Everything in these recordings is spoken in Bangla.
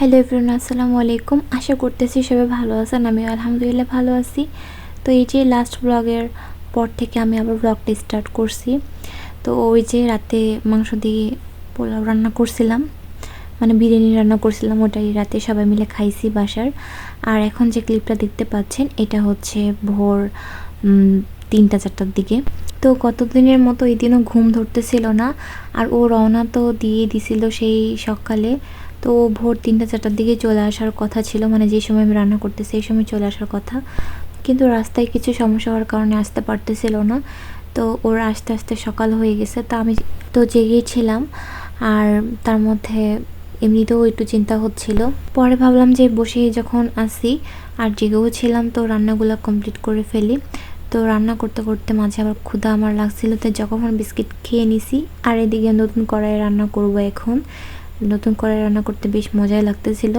হ্যালো এভরিওয়ান আসসালামু আলাইকুম। আশা করতেছি সবাই ভালো আছেন আমি আলহামদুলিল্লাহ ভালো আছি। তো এই যে লাস্ট ব্লগের পর থেকে আমি আবার ব্লগটা স্টার্ট করছি। তো ওই যে রাতে মাংস দিয়ে পোলাও রান্না করছিলাম মানে বিরিয়ানি রান্না করছিলাম, ওটাই রাতে সবাই মিলে খাইছি বাসার। আর এখন যে ক্লিপটা দেখতে পাচ্ছেন, এটা হচ্ছে ভোর তিনটা, চারটার দিকে। তো কতদিনের মতো এই দিনও ঘুম ধরতেছিল না, আর ও রওনা তো দিয়ে দিছিল সেই সকালে। তো ভোর তিনটা, চারটার দিকে চলে আসার কথা ছিল মানে যে সময় আমি রান্না করতে, সেই সময় চলে আসার কথা। কিন্তু রাস্তায় কিছু সমস্যা হওয়ার কারণে আসতে পারতেছিল না। তো ওর আস্তে আস্তে সকাল হয়ে গেছে। তো আমি তো জেগেছিলাম আর তার মধ্যে এমনিতেও একটু চিন্তা হচ্ছিল। পরে ভাবলাম যে বসে যখন আসি, আর জেগেও ছিলাম, তো রান্নাগুলো কমপ্লিট করে ফেলি। তো রান্না করতে করতে মাঝে আবার ক্ষুধা আমার লাগছিল তো যখন বিস্কিট খেয়ে নিছি, আর এদিকে নতুন কড়াই রান্না করব এখন। নতুন করে রান্না করতে বেশ মজাই লাগতেছিল।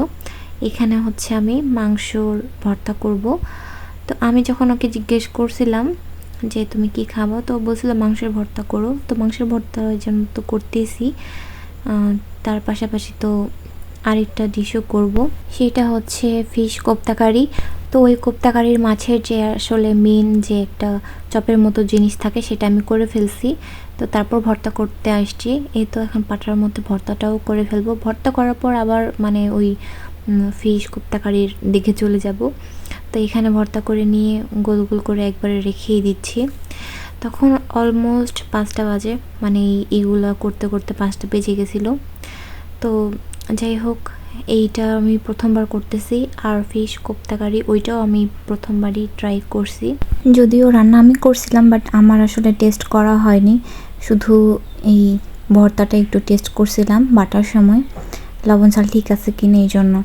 এখানে হচ্ছে আমি মাংসর ভর্তা করব। তো আমি যখন ওকে জিজ্ঞেস করছিলাম যে, তুমি কি খাব? তো বলছিল, মাংসের ভর্তা করো। তো মাংসের ভর্তা ওই জন্য তো করতেছি। তার পাশাপাশি তো আরেকটা ডিশও করব। সেটা হচ্ছে ফিশ কোপ্তাকারি। তো ওই কোপ্তাকারির মাছের যে আসলে মেন যে একটা চপের মতো জিনিস থাকে সেটা আমি করে ফেলছি। তো তারপর ভর্তা করতে আসছি। এই তো এখন পাটার মধ্যে ভর্তাটাও করে ফেলব। ভর্তা করার পর আবার মানে ওই ফিশ কোপ্তাকারির দিকে চলে যাব। তো এখানে ভর্তা করে নিয়ে গোল গোল করে একবারে রেখেই দিচ্ছি। তখন অলমোস্ট পাঁচটা বাজে। মানে এই- এইগুলা করতে করতে পাঁচটা বেজে গেছিল। তো যাই হোক এইটা আমি প্রথমবার করতেছি, আর ফিশ কোপ্তাকারি, ওইটাও আমি প্রথমবারই ট্রাই করছি। যদিও রান্না আমি করছিলাম বাট আমার আসলে টেস্ট করা হয়নি। শুধু এই ভর্তাটা একটু টেস্ট করছিলাম বাটার সময়। লবণ চাল ঠিক আছে কিনা এই জন্য।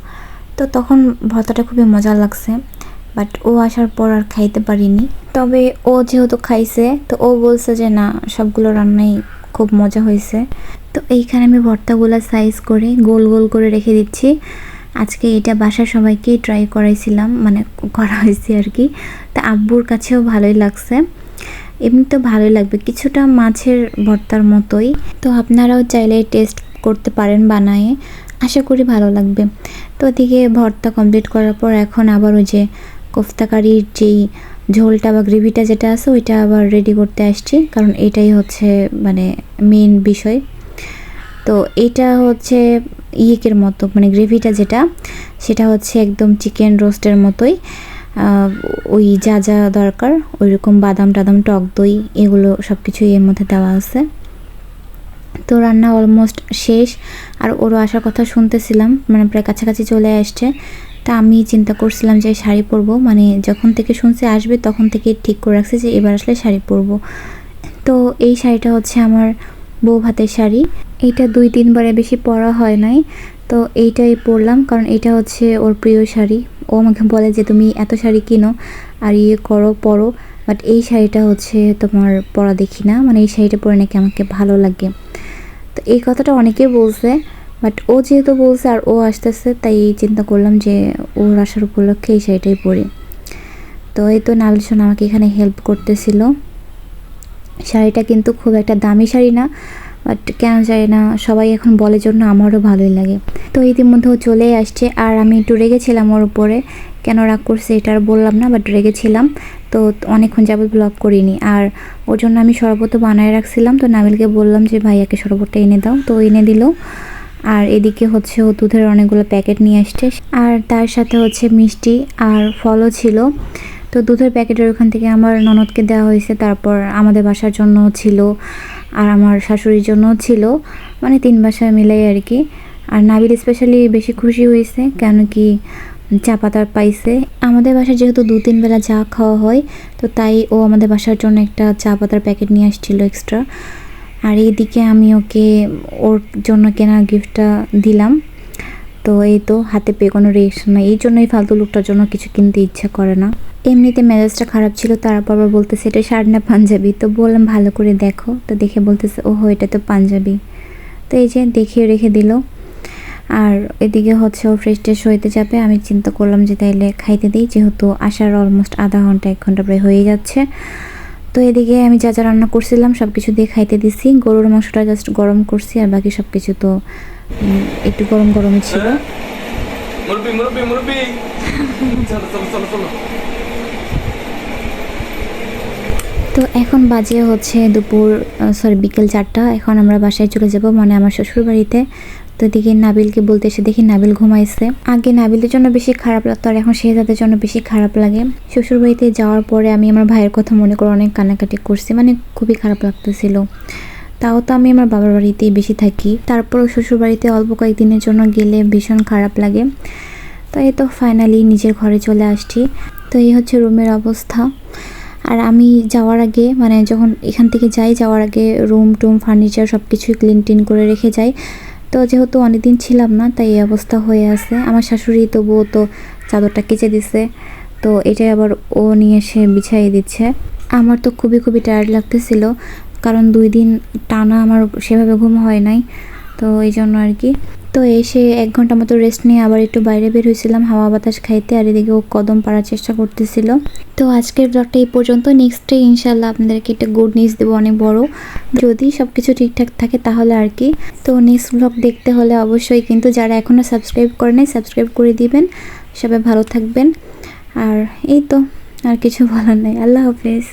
তো তখন ভর্তাটা খুবই মজা লাগছে বাট ও আসার পর আর খাইতে পারিনি। তবে ও যেহেতু খাইছে, তো ও বলছে যে না, সবগুলো রান্নাই খুব মজা হয়েছে। তো এইখানে আমি ভর্তাগুলো সাইজ করে গোল গোল করে রেখে দিচ্ছি। আজকে এটা বাসার সবাইকে ট্রাই করাইছিলাম মানে করা হয়েছে আর কি তা আব্বুর কাছেও ভালোই লাগছে। এমনি তো ভালোই লাগবে, কিছুটা মাছের ভর্তার মতোই। তো আপনারাও চাইলে টেস্ট করতে পারেন বানায়ে। আশা করি ভালো লাগবে। তো ওদিকে ভর্তা কমপ্লিট করার পর এখন আবার ওই যে কোফতাকারির যেই ঝোলটা বা গ্রেভিটা যেটা আছে, ওইটা আবার রেডি করতে আসছি। কারণ এটাই হচ্ছে মানে মেন বিষয়। তো এটা হচ্ছে ইয়েকের মতো মানে গ্রেভিটা যেটা, সেটা হচ্ছে একদম চিকেন রোস্টের মতোই। ওই যা যা দরকার ওই রকম বাদাম টাদাম, টক দই, এগুলো সব কিছুই এর মধ্যে দেওয়া আছে। তো রান্না অলমোস্ট শেষ। আর ওরও আসার কথা শুনতেছিলাম মানে প্রায় কাছাকাছি চলে আসছে। তা আমি চিন্তা করছিলাম যে শাড়ি পরবো মানে যখন থেকে শুনছে আসবে, তখন থেকে ঠিক করে রাখছি যে এবার আসলে শাড়ি পরবো। তো এই শাড়িটা হচ্ছে আমার বউ ভাতের শাড়ি। এইটা দুই তিনবারে বেশি পরা হয় নাই। তো এইটাই পরলাম, কারণ এটা হচ্ছে ওর প্রিয় শাড়ি। ও আমাকে বলে যে, তুমি এত শাড়ি কিনো, আর ইয়ে করো, পরো। বাট এই শাড়িটা হচ্ছে তোমার পরা দেখি না। মানে এই শাড়িটা পরে নাকি আমাকে ভালো লাগে। তো এই কথাটা অনেকেই বলছে, বাট ও যেহেতু বলছে আর ও আসতেছে, তাই চিন্তা করলাম যে, ওর আসার উপলক্ষে এই শাড়িটাই পরি। তো এই তো নাবিলসন আমাকে এখানে হেল্প করতেছিল। শাড়িটা কিন্তু খুব একটা দামি শাড়ি না বাট কেন জানি না, সবাই এখন বলে জন্য আমারও ভালোই লাগে। তো ইতিমধ্যে ও চলেই আসছে, আর আমি একটু রেগেছিলাম ওর উপরে, কেন রাগ করছে এটা আর বললাম না বাট রেগেছিলাম। তো অনেকক্ষণ যাবত ব্লগ করিনি, আর ওর জন্য আমি শরবত বানায় রাখছিলাম, তো নাবিলকে বললাম যে ভাইয়াকে শরবতটা এনে দাও। তো এনে দিল, আর এদিকে হচ্ছে ও দুধের অনেকগুলো প্যাকেট নিয়ে আসছে, আর তার সাথে হচ্ছে মিষ্টি আর ফলও ছিল। তো দুধের প্যাকেটের ওখান থেকে আমার ননদকে দেওয়া হয়েছে। তারপর আমাদের বাসার জন্য ছিল আর আমার শাশুড়ির জন্যও ছিল। মানে তিন বাসায় মিলাই আর কি। আর নাবিল স্পেশালি বেশি খুশি হয়েছে, কেন কি চা পাতা পাইছে। আমাদের বাসায় যেহেতু দু তিন বেলা চা খাওয়া হয়, তো তাই ও আমাদের বাসার জন্য একটা চা পাতার প্যাকেট নিয়ে আসছিল এক্সট্রা আর এইদিকে আমি ওকে, ওর জন্য কেনা গিফটটা দিলাম। তো এই তো, হাতে পেয়ে কোনো রিয়েকশন নাই। এই জন্যই ফালতু লোকটার জন্য কিছু কিনতে ইচ্ছা করে না। এমনিতে মেজাজটা খারাপ ছিল, তারপর আবার বলতেছে, এটা শার্ট না পাঞ্জাবি? তো বললাম, ভালো করে দেখো। তো দেখে বলতেছে, ওহো, এটা তো পাঞ্জাবি। তো এই যে দেখিয়ে রেখে দিল। আর এদিকে হচ্ছে ও ফ্রেশ ট্রেশ হইতে যাবে। আমি চিন্তা করলাম যে তাইলে খাইতে দিই, যেহেতু আসার অলমোস্ট আধা ঘণ্টা, এক ঘণ্টা প্রায় হয়ে যাচ্ছে। তো এদিকে আমি যা যা রান্না করছিলাম সব কিছু দিয়ে খাইতে দিছি। গরুর মাংসটা জাস্ট গরম করছি, আর বাকি সব কিছু তো একটু গরম গরমই ছিল। চলো চলো চলো চলো। তো এখন বাজে হচ্ছে দুপুর সরি বিকেল চারটা। এখন আমরা বাসায় চলে যাব মানে আমার শ্বশুর বাড়িতে তো এদিকে নাবিলকে বলতে এসে দেখি নাবিল ঘুমাইছে। আগে নাবিলের জন্য বেশি খারাপ লাগতো আর এখন শেহজাদের জন্য বেশি খারাপ লাগে। শ্বশুর বাড়িতে যাওয়ার পরে আমি আমার ভাইয়ের কথা মনে করে অনেক কান্নাকাটি করছি মানে খুবই খারাপ লাগতেছিল। তাও তো আমি আমার বাবার বাড়িতেই বেশি থাকি। তারপর শ্বশুর বাড়িতে অল্প কয়েকদিনের জন্য গেলে ভীষণ খারাপ লাগে। তো এই তো ফাইনালি নিজের ঘরে চলে আসছি। তো এই হচ্ছে রুমের অবস্থা। আর আমি যাওয়ার আগে মানে যখন এখান থেকে যাই, যাওয়ার আগে রুম টুম ফার্নিচার সব কিছুই ক্লিন টিন করে রেখে যাই। তো যেহেতু অনেকদিন ছিলাম না, তাই এই অবস্থা হয়ে আছে। আমার শাশুড়ি তবুও তো চাদরটা কেচে দিছে। তো এটাই আবার ও নিয়ে এসে বিছাইয়ে দিচ্ছে। আমার তো খুবই খুবই টায়ার্ড লাগতেছিল। কারণ দুই দিন টানা আমার সেভাবে ঘুম হয় নাই, তো এই জন্য আর কি। তো এসে এক ঘণ্টা মতো রেস্ট নিয়ে আবার একটু বাইরে বের হয়েছিলাম হাওয়া বাতাস খাইতে আর এদিকে ও কদম পাড়ার চেষ্টা করতেছিল। তো আজকের ব্লগটা এই পর্যন্ত। নেক্সট ডে ইনশাল্লাহ আপনাদেরকে একটা গুড নিউজ দেবো অনেক বড়। যদি সব কিছু ঠিকঠাক থাকে তাহলে আর কি। তো নেক্সট ব্লগ দেখতে হলে অবশ্যই কিন্তু যারা এখনও সাবস্ক্রাইব করে নাই সাবস্ক্রাইব করে দিবেন। সবাই ভালো থাকবেন। আর এই তো, আর কিছু বলার নেই। আল্লাহ হাফেজ।